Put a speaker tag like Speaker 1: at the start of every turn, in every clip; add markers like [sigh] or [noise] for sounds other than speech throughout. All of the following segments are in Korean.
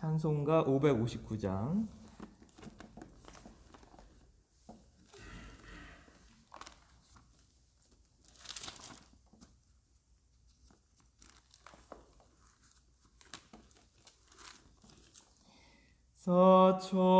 Speaker 1: 찬송가 559장. 사철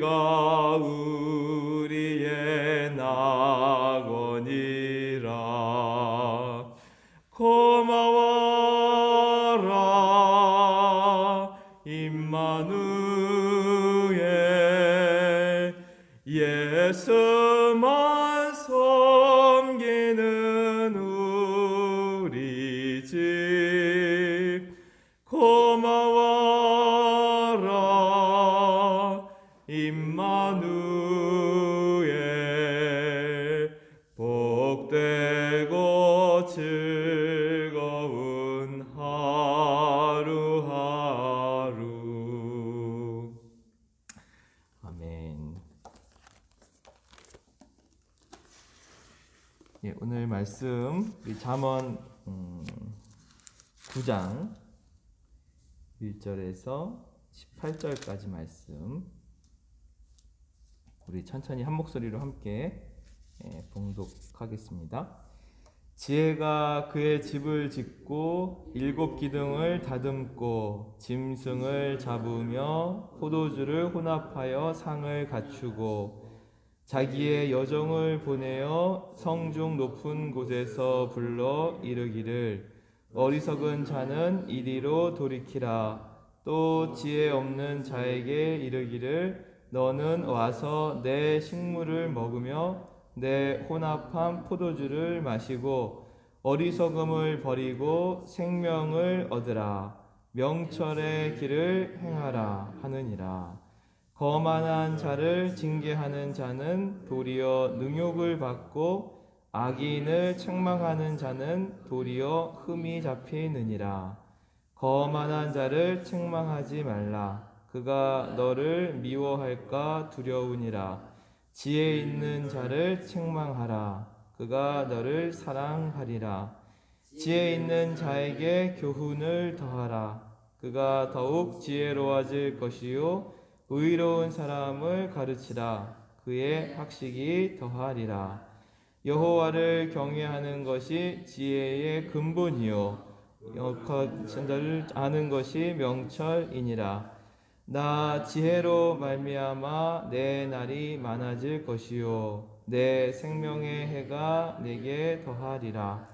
Speaker 1: 여기 예, 오늘 말씀 우리 잠언 음, 9장 1절에서 18절까지 말씀 우리 천천히 한 목소리로 함께 예, 봉독하겠습니다. 지혜가 그의 집을 짓고 일곱 기둥을 다듬고 짐승을 잡으며 포도주를 혼합하여 상을 갖추고 자기의 여종을 보내어 성중 높은 곳에서 불러 이르기를 어리석은 자는 이리로 돌이키라. 또 지혜 없는 자에게 이르기를 너는 와서 내 식물을 먹으며 내 혼합한 포도주를 마시고 어리석음을 버리고 생명을 얻으라. 명철의 길을 행하라 하느니라 거만한 자를 징계하는 자는 도리어 능욕을 받고 악인을 책망하는 자는 도리어 흠이 잡히느니라. 거만한 자를 책망하지 말라. 그가 너를 미워할까 두려우니라. 지혜 있는 자를 책망하라. 그가 너를 사랑하리라. 지혜 있는 자에게 교훈을 더하라. 그가 더욱 지혜로워질 것이요 의로운 사람을 가르치라. 그의 학식이 더하리라. 여호와를 경외하는 것이 지혜의 근본이요 역할을 아는 것이 명철이니라. 나 지혜로 말미암아 내 날이 많아질 것이요 내 생명의 해가 내게 더하리라.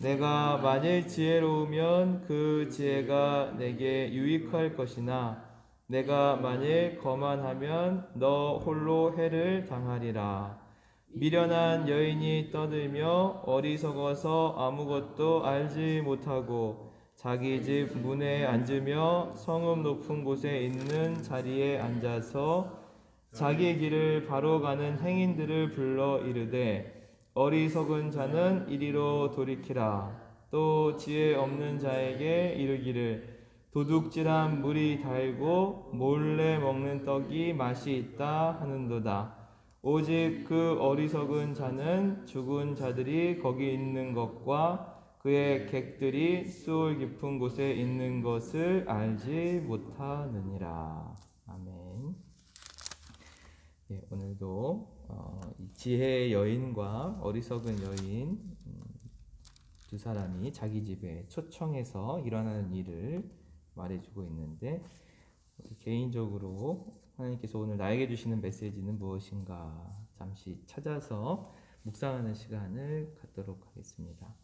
Speaker 1: 내가 만일 지혜로우면 그 지혜가 내게 유익할 것이나 내가 만일 거만하면 너 홀로 해를 당하리라. 미련한 여인이 떠들며 어리석어서 아무것도 알지 못하고 자기 집 문에 앉으며 성읍 높은 곳에 있는 자리에 앉아서 자기 길을 바로 가는 행인들을 불러 이르되 어리석은 자는 이리로 돌이키라 또 지혜 없는 자에게 이르기를 도둑질한 물이 달고 몰래 먹는 떡이 맛이 있다 하는도다 오직 그 어리석은 자는 죽은 자들이 거기 있는 것과 그의 객들이 수월 깊은 곳에 있는 것을 알지 못하느니라. 아멘. 예, 오늘도 어, 이 지혜의 여인과 어리석은 여인 음, 두 사람이 자기 집에 초청해서 일어나는 일을 말해주고 있는데 개인적으로 하나님께서 오늘 나에게 주시는 메시지는 무엇인가 잠시 찾아서 묵상하는 시간을 갖도록 하겠습니다.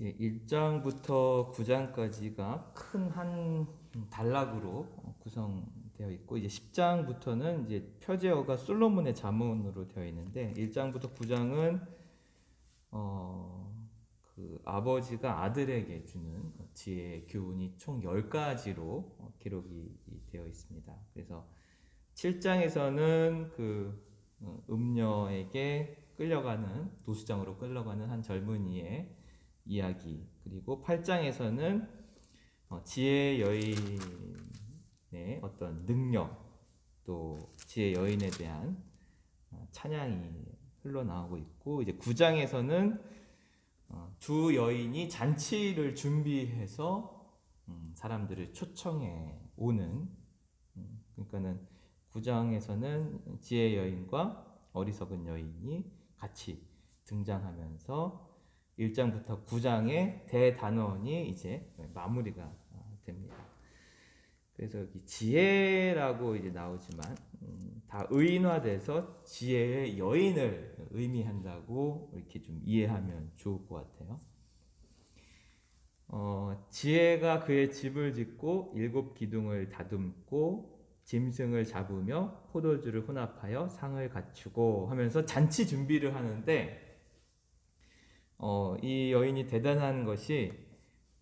Speaker 1: 예, 1장부터 9장까지가 큰 한 단락으로 어, 구성되어 있고 이제 10장부터는 이제 표제어가 솔로몬의 자문으로 되어 있는데 1장부터 9장은 어, 그 아버지가 아들에게 주는 지혜의 교훈이 총 10가지로 어, 기록이 되어 있습니다. 그래서 7장에서는 그 어, 음녀에게 끌려가는 도수장으로 끌려가는 한 젊은이의 이야기. 그리고 8장에서는 어, 지혜 여인의 어떤 능력 또 지혜 여인에 대한 어, 찬양이 흘러나오고 있고 이제 9장에서는 어, 두 여인이 잔치를 준비해서 음, 사람들을 초청해 오는 음, 그러니까는 9장에서는 지혜 여인과 어리석은 여인이 같이 등장하면서 1장부터 9장의 대단원이 이제 마무리가 어, 됩니다. 그래서 지혜라고 이제 나오지만 음, 다 의인화돼서 지혜의 여인을 의미한다고 이렇게 좀 이해하면 좋을 것 같아요. 어, 지혜가 그의 집을 짓고 일곱 기둥을 다듬고 짐승을 잡으며 포도주를 혼합하여 상을 갖추고 하면서 잔치 준비를 하는데 어, 이 여인이 대단한 것이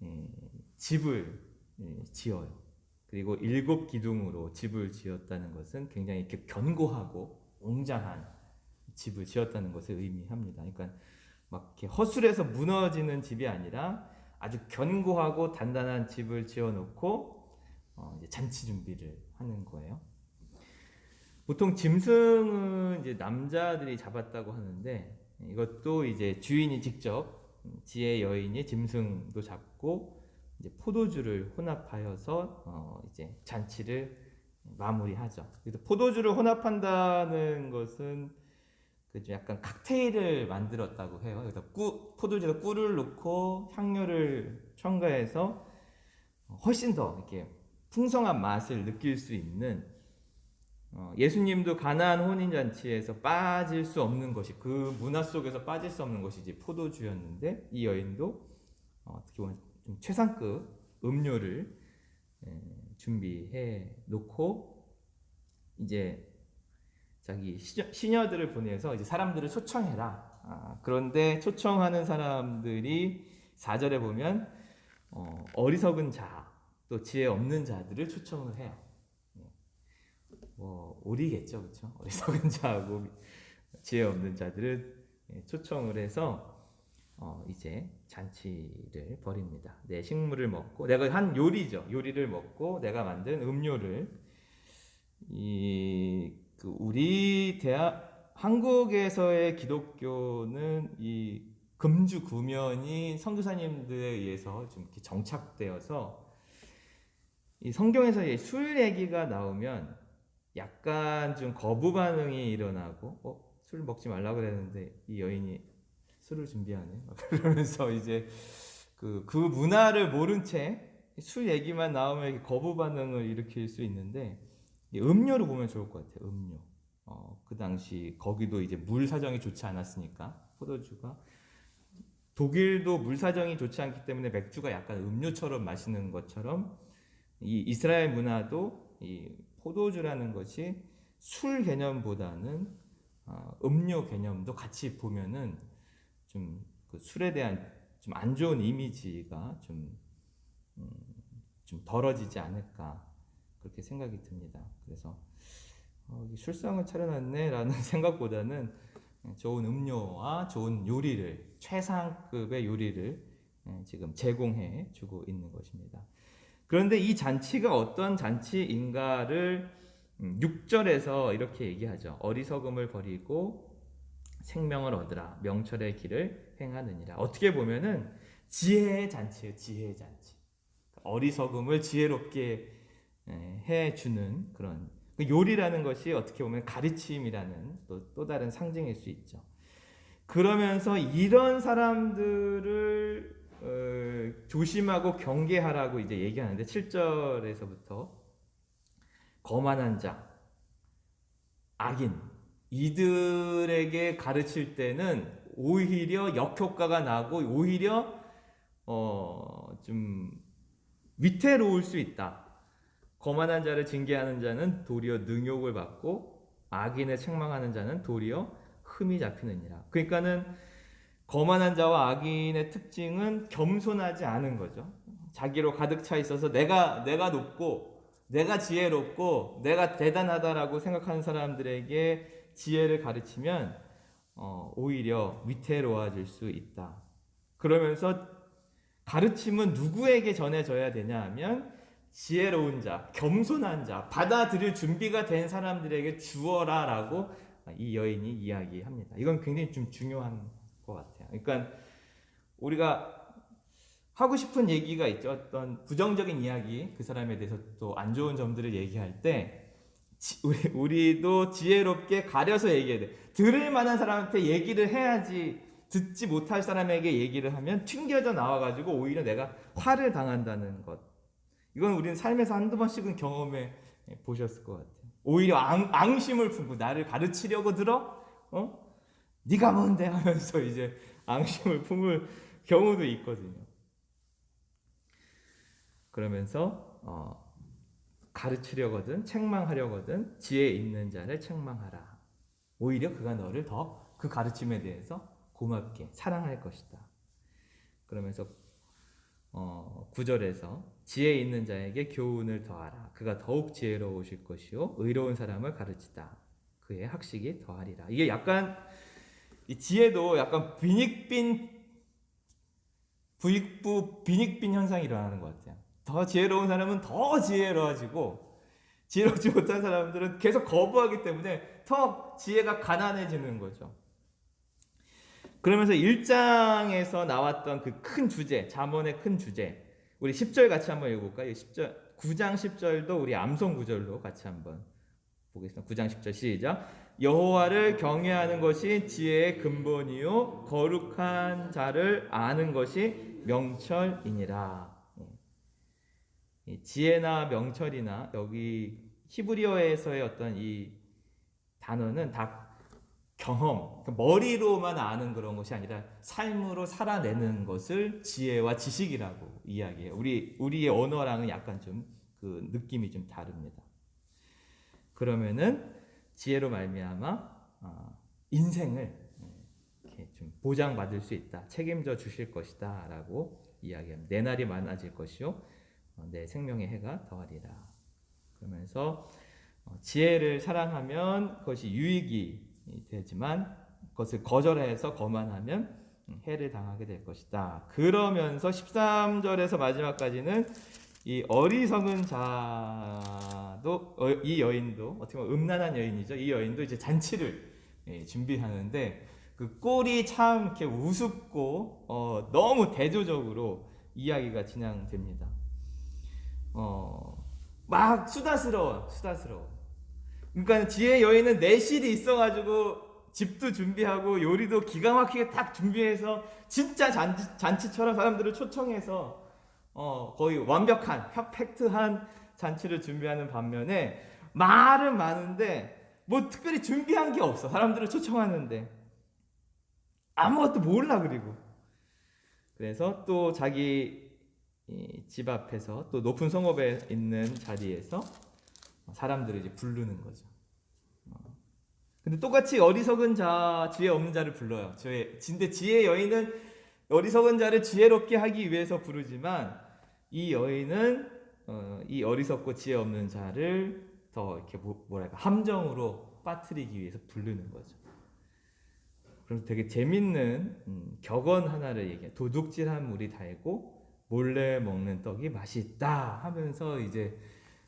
Speaker 1: 예, 집을 예, 지어요. 그리고 일곱 기둥으로 집을 지었다는 것은 굉장히 견고하고 웅장한 집을 지었다는 것을 의미합니다. 그러니까 막 이렇게 허술해서 무너지는 집이 아니라 아주 견고하고 단단한 집을 지어놓고 어, 잔치 준비를 하는 거예요. 보통 짐승은 이제 남자들이 잡았다고 하는데 이것도 이제 주인이 직접 지혜 여인이 짐승도 잡고 이제 포도주를 혼합하여서 어 이제 잔치를 마무리하죠. 그래서 포도주를 혼합한다는 것은 그좀 약간 칵테일을 만들었다고 해요. 그래서 꾸, 포도주에 꿀을 넣고 향료를 첨가해서 훨씬 더 이렇게 풍성한 맛을 느낄 수 있는 어, 예수님도 가나안 혼인 잔치에서 빠질 수 없는 것이 그 문화 속에서 빠질 수 없는 것이 이제 포도주였는데 이 여인도 어, 떻게 보면 좀 최상급 음료를 에, 준비해 놓고 이제 자기 시녀, 들을 보내서 이제 사람들을 초청해라. 아, 그런데 초청하는 사람들이 4절에 보면 어, 어리석은 자, 또 지혜 없는 자들을 초청을 해요. 뭐 오리겠죠, 그렇죠? [laughs] 어리석은 자하고 지혜 없는 자들은 예, 초청을 해서 어 이제 잔치를 벌입니다. 내 식물을 먹고 내가 한 요리죠. 요리를 먹고 내가 만든 음료를 이 그 우리 대학 한국에서의 기독교는 이 금주 구면이 선교사님들에 의해서 좀 정착되어서 이 성경에서 술 얘기가 나오면 약간 좀 거부 반응이 일어나고 어, 술 먹지 말라고 그랬는데 이 여인이 술을 준비하네. [laughs] 그러면서 이제 그, 그 문화를 모른 채 술 얘기만 나오면 거부 반응을 일으킬 수 있는데 음료를 보면 좋을 것 같아요 음료. 어, 그 당시 거기도 이제 물 사정이 좋지 않았으니까 포도주가. 독일도 물 사정이 좋지 않기 때문에 맥주가 약간 음료처럼 마시는 것처럼 이 이스라엘 문화도 이 포도주라는 것이 술 개념보다는 어, 음료 개념도 같이 보면은 좀 그 술에 대한 좀 안 좋은 이미지가 좀, 음, 좀 덜어지지 않을까 그렇게 생각이 듭니다. 그래서 어, 술상을 차려놨네라는 [laughs] 생각보다는 좋은 음료와 좋은 요리를 최상급의 요리를 예, 지금 제공해 주고 있는 것입니다. 그런데 이 잔치가 어떤 잔치인가를 6절에서 음, 이렇게 얘기하죠. 어리석음을 버리고 생명을 얻으라. 명철의 길을 행하느니라. 어떻게 보면은 지혜의 잔치예요. 지혜의 잔치. 어리석음을 지혜롭게 해주는 그런 그 요리라는 것이 어떻게 보면 가르침이라는 또, 또 다른 상징일 수 있죠. 그러면서 이런 사람들을 어, 조심하고 경계하라고 이제 얘기하는데 7절에서부터 거만한 자, 악인 이들에게 가르칠 때는 오히려 역효과가 나고 오히려 어, 좀 위태로울 수 있다. 거만한 자를 징계하는 자는 도리어 능욕을 받고 악인을 책망하는 자는 도리어 흠이 잡히느니라. 그러니까는 거만한 자와 악인의 특징은 겸손하지 않은 거죠. 자기로 가득 차 있어서 내가 내가 높고 내가 지혜롭고 내가 대단하다라고 생각하는 사람들에게 지혜를 가르치면 어, 오히려 위태로워질 수 있다. 그러면서 가르침은 누구에게 전해져야 되냐 하면 지혜로운 자, 겸손한 자, 받아들일 준비가 된 사람들에게 주어라라고 이 여인이 이야기합니다. 이건 굉장히 좀 중요한 것 같아요. 그러니까 우리가 하고 싶은 얘기가 있죠. 어떤 부정적인 이야기, 그 사람에 대해서 또 안 좋은 점들을 얘기할 때 지- 우리, 우리 도 지혜롭게 가려서 얘기해야 돼. 들을 만한 사람한테 얘기를 해야지 듣지 못할 사람에게 얘기를 하면 튕겨져 나와가지고 오히려 내가 화를 당한다는 것. 이건 우리는 삶에서 한두 번씩은 경험해 보셨을 것 같아요. 오히려 앙, 앙심을 품고 나를 가르치려고 들어? 어? 네가 뭔데 하면서 이제 앙심을 품을 경우도 있거든요. 그러면서 어, 가르치려거든 책망하려거든 지혜 있는 자를 책망하라. 오히려 그가 너를 더 그 가르침에 대해서 고맙게 사랑할 것이다. 그러면서 어, 9절에서 지혜 있는 자에게 교훈을 더하라. 그가 더욱 지혜로우실 것이요 의로운 사람을 가르치다. 그의 학식이 더하리라. 이게 약간 이 지혜도 약간 빈익빈 부익부 빈익빈 현상이 일어나는 것 같아요. 더 지혜로운 사람은 더 지혜로워지고 지혜롭지 못한 사람들은 계속 거부하기 때문에 더 지혜가 가난해지는 거죠. 그러면서 1장에서 나왔던 그 큰 주제, 잠언의 큰 주제. 우리 10절 같이 한번 읽어 볼까요? 10절, 9장 10절도 우리 암송 구절로 같이 한번 보겠습니다. 9장 10절 시작. 여호와를 경외하는 것이 지혜의 근본이요 거룩한 자를 아는 것이 명철이니라. 예. 이 지혜나 명철이나 여기 히브리어에서의 어떤 이 단어는 다 경험, 그러니까 머리로만 아는 그런 것이 아니라 삶으로 살아내는 것을 지혜와 지식이라고 이야기해요. 우리 우리의 언어랑은 약간 좀 그 느낌이 좀 다릅니다. 그러면은 지혜로 말미암아 어, 인생을 이렇게 좀 보장받을 수 있다, 책임져 주실 것이다라고 이야기합니다. 내 날이 많아질 것이요, 어, 내 생명의 해가 더하리라. 그러면서 어, 지혜를 사랑하면 그것이 유익이 되지만 그것을 거절해서 거만하면 해를 당하게 될 것이다. 그러면서 13절에서 마지막까지는 이 어리석은 자도 어, 이 여인도 어떻게 보면 음란한 여인이죠. 이 여인도 이제 잔치를 예, 준비하는데 그 꼴이 참 이렇게 우습고 어, 너무 대조적으로 이야기가 진행됩니다. 어, 막 수다스러워, 수다스러워. 그러니까 지혜 여인은 내실이 있어가지고 집도 준비하고 요리도 기가 막히게 딱 준비해서 진짜 잔치, 잔치처럼 사람들을 초청해서 어, 거의 완벽한 퍼펙트한 잔치를 준비하는 반면에 말은 많은데 뭐 특별히 준비한 게 없어 사람들을 초청하는데 아무것도 몰라 그리고 그래서 또 자기 이집 앞에서 또 높은 성읍에 있는 자리에서 사람들을 이제 부르는 거죠. 어. 근데 똑같이 어리석은 자, 지혜 없는 자를 불러요. 지혜, 근데 지혜 여인은 어리석은 자를 지혜롭게 하기 위해서 부르지만 이 여인은 어, 이 어리석고 지혜 없는 자를 더 이렇게 뭐, 뭐랄까 함정으로 빠뜨리기 위해서 부르는 거죠. 그럼 되게 재밌는 음, 격언 하나를 얘기해. 도둑질한 물이 달고 몰래 먹는 떡이 맛있다 하면서 이제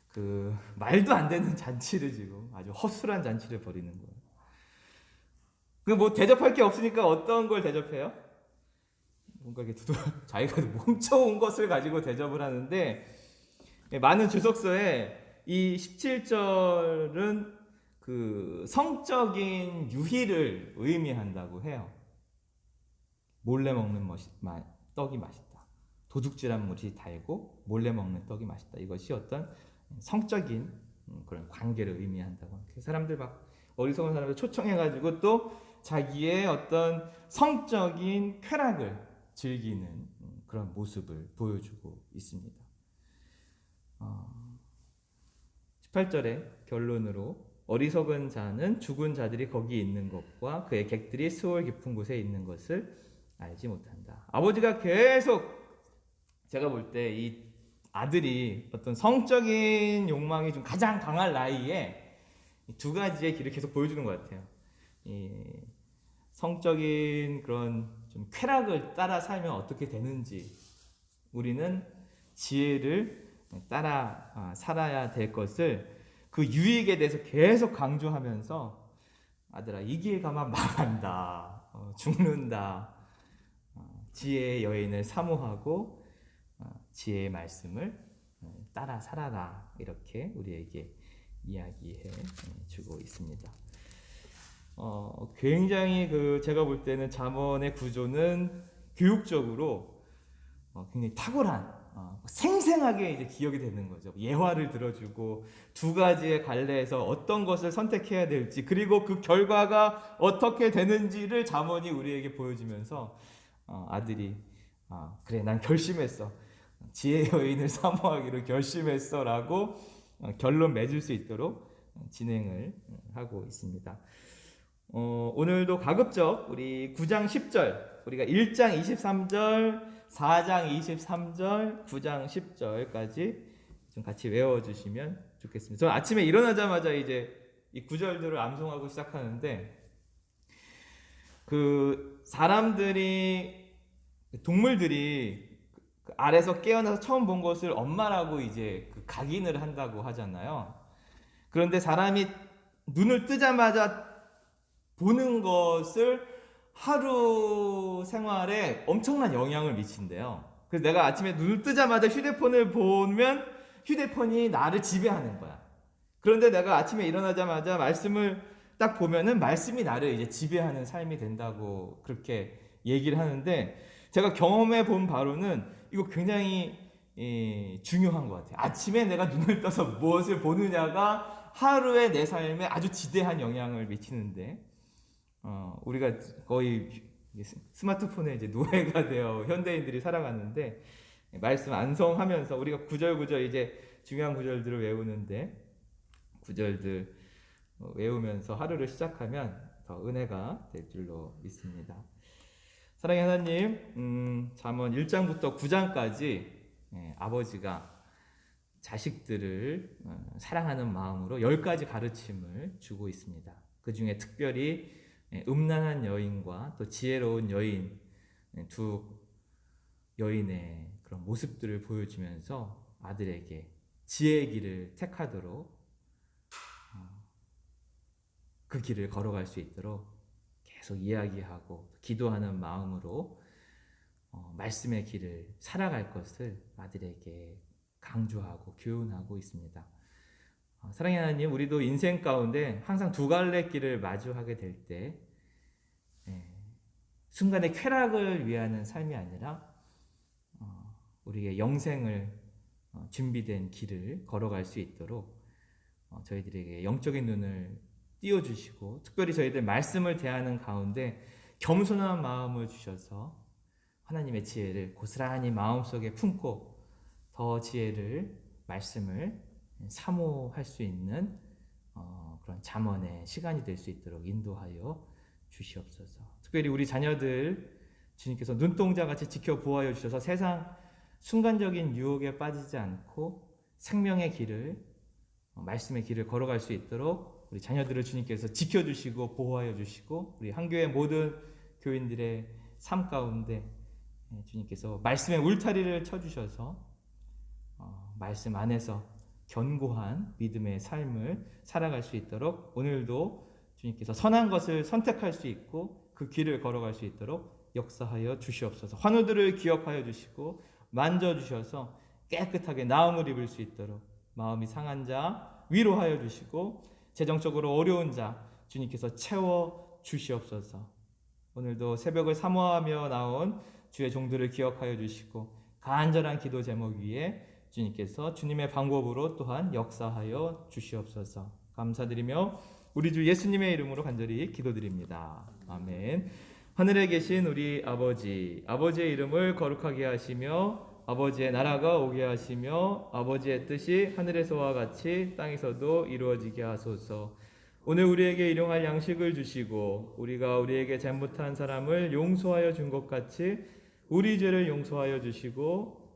Speaker 1: 그 말도 안 되는 잔치를 지금 아주 허술한 잔치를 벌이는 거예요. 그뭐 대접할 게 없으니까 어떤 걸 대접해요? 뭔가 이렇게 두두 자기가 뭉쳐온 것을 가지고 대접을 하는데 예, 많은 주석서에 이 17절은 그 성적인 유희를 의미한다고 해요. 몰래 먹는 멋이, 마, 떡이 맛있다. 도둑질한 물이 달고 몰래 먹는 떡이 맛있다. 이것이 어떤 성적인 음, 그런 관계를 의미한다고. 그 사람들 막 어리석은 사람들 초청해가지고 또 자기의 어떤 성적인 쾌락을 즐기는 음, 그런 모습을 보여주고 있습니다. 어, 18절의 결론으로 어리석은 자는 죽은 자들이 거기 있는 것과 그의 객들이 수월 깊은 곳에 있는 것을 알지 못한다. 아버지가 계속 제가 볼 때 이 아들이 어떤 성적인 욕망이 좀 가장 강할 나이에 두 가지의 길을 계속 보여주는 것 같아요. 이 성적인 그런 좀 쾌락을 따라 살면 어떻게 되는지 우리는 지혜를 따라 아, 살아야 될 것을 그 유익에 대해서 계속 강조하면서 아들아 이 길 가면 망한다. 어, 죽는다. 어, 지혜의 여인을 사모하고 어, 지혜의 말씀을 어, 따라 살아라. 이렇게 우리에게 이야기해 어, 주고 있습니다. 어, 굉장히 그 제가 볼 때는 잠언의 구조는 교육적으로 어, 굉장히 탁월한 어, 생생하게 이제 기억이 되는 거죠. 예화를 들어주고 두 가지의 갈래에서 어떤 것을 선택해야 될지 그리고 그 결과가 어떻게 되는지를 잠언이 우리에게 보여주면서 어, 아들이 아, 그래 난 결심했어 지혜 여인을 [laughs] 사모하기로 결심했어라고 어, 결론 맺을 수 있도록 어, 진행을 하고 있습니다. 어, 오늘도 가급적 우리 9장 10절, 우리가 1장 23절, 4장 23절, 9장 10절까지 좀 같이 외워주시면 좋겠습니다. 저는 아침에 일어나자마자 이제 이 구절들을 암송하고 시작하는데 그 사람들이 동물들이 그 알에서 깨어나서 처음 본 것을 엄마라고 이제 그 각인을 한다고 하잖아요. 그런데 사람이 눈을 뜨자마자 보는 것을 하루 생활에 엄청난 영향을 미친대요. 그래서 내가 아침에 눈을 뜨자마자 휴대폰을 보면 휴대폰이 나를 지배하는 거야. 그런데 내가 아침에 일어나자마자 말씀을 딱 보면은 말씀이 나를 이제 지배하는 삶이 된다고 그렇게 얘기를 하는데 제가 경험해 본 바로는 이거 굉장히 예, 중요한 것 같아요. 아침에 내가 눈을 떠서 무엇을 보느냐가 하루의 내 삶에 아주 지대한 영향을 미치는데 어, 우리가 거의 스마트폰에 이제 노예가 [laughs] 되어 현대인들이 살아가는데 말씀 안성하면서 우리가 구절구절 이제 중요한 구절들을 외우는데 구절들 어, 외우면서 하루를 시작하면 더 은혜가 될 줄로 믿습니다. 사랑의 하나님, 음, 잠언 1장부터 9장까지 예, 아버지가 자식들을 어, 사랑하는 마음으로 10가지 가르침을 주고 있습니다. 그 중에 특별히 예, 음란한 여인과 또 지혜로운 여인 예, 두 여인의 그런 모습들을 보여주면서 아들에게 지혜의 길을 택하도록 어, 그 길을 걸어갈 수 있도록 계속 이야기하고 기도하는 마음으로 어, 말씀의 길을 살아갈 것을 아들에게 강조하고 교훈하고 있습니다. 어, 사랑의 하나님, 우리도 인생 가운데 항상 두 갈래 길을 마주하게 될 때, 예, 순간의 쾌락을 위하는 삶이 아니라, 어, 우리의 영생을 어, 준비된 길을 걸어갈 수 있도록 어, 저희들에게 영적인 눈을 띄워주시고, 특별히 저희들 말씀을 대하는 가운데 겸손한 마음을 주셔서 하나님의 지혜를 고스란히 마음속에 품고 더 지혜를, 말씀을 사모할 수 있는 어, 그런 잠언의 시간이 될 수 있도록 인도하여 주시옵소서. 특별히 우리 자녀들 주님께서 눈동자 같이 지켜 보호하여 주셔서 세상 순간적인 유혹에 빠지지 않고 생명의 길을 어, 말씀의 길을 걸어갈 수 있도록 우리 자녀들을 주님께서 지켜주시고 보호하여 주시고 우리 한교회 모든 교인들의 삶 가운데 예, 주님께서 말씀의 울타리를 쳐주셔서 어, 말씀 안에서 견고한 믿음의 삶을 살아갈 수 있도록 오늘도 주님께서 선한 것을 선택할 수 있고 그 길을 걸어갈 수 있도록 역사하여 주시옵소서. 환우들을 기억하여 주시고 만져 주셔서 깨끗하게 나음을 입을 수 있도록 마음이 상한 자 위로하여 주시고 재정적으로 어려운 자 주님께서 채워 주시옵소서. 오늘도 새벽을 사모하며 나온 주의 종들을 기억하여 주시고 간절한 기도 제목 위에 주님께서 주님의 방법으로 또한 역사하여 주시옵소서. 감사드리며 우리 주 예수님의 이름으로 간절히 기도드립니다. 아멘. 하늘에 계신 우리 아버지, 아버지의 이름을 거룩하게 하시며 아버지의 나라가 오게 하시며 아버지의 뜻이 하늘에서와 같이 땅에서도 이루어지게 하소서. 오늘 우리에게 일용할 양식을 주시고 우리가 우리에게 잘못한 사람을 용서하여 준 것 같이 우리 죄를 용서하여 주시고